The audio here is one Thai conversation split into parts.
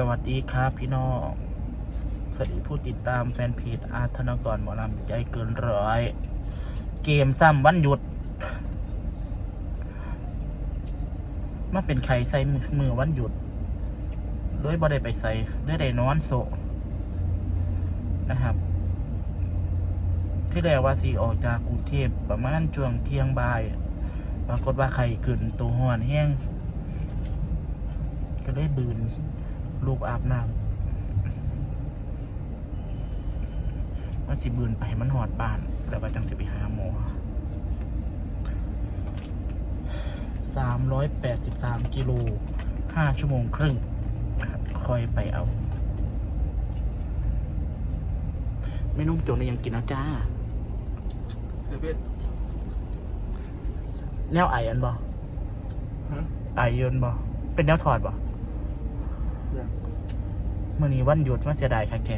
สวัสดีครับพี่น้องสวัสดีผู้ติดตามแฟนเพจอาร์ธนกรหมอลำใจเกินร้อย เกมซ้ำวันหยุดมาเป็นใครใส่มือวันหยุดด้วยบ่ได้ไปใส่ด้วยได้นอนโซนะครับ ที่แรกว่าสีออกจากกรุงเทพประมาณช่วงเที่ยงบ่ายปรากฏว่าไข่ขึ้นตัวหอนแห้งก็ได้บืน ลูกอาบน้ำว่าสิบืนไปให้มันหอดบ้าน แล้วว่าจังสิไปหาหมอสามร้อยแปดสิบสามกิโลห้าชั่วโมงครึ่งนะครับค่อยไปเอา ไม่นุ่มโจนยังกินนะจ้าเซเว่นแนวไออันบ่ฮะไอเยินบ่เป็นแนวถอดบ่ยังเมื่อนี้วันหยุดมาเสียดายค่ะแก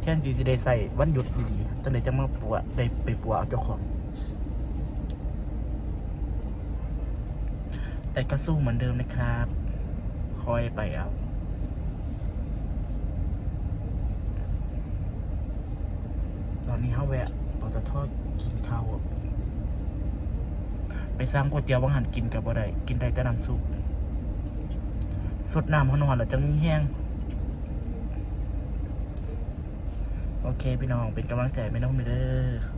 แค่นจีสิได้ใส่วันหยุดดีๆจะได้จะมาปัวได้ไปปัวเอาเจ้าของ แต่ก็สู้เหมือนเดิมนะครับ คอยไปเอาตอนนี้เขาแวะปตทกินข้าวไปสร้างก๋วยเตี๋ยววังหันกินกับบ่ได้กินได้แต่น้ำซุปสดน้ำเขานอนแล้วจะมีแห้ง โอเคพี่น้องเป็นกำลังใจไม่ต้องไปเด้อ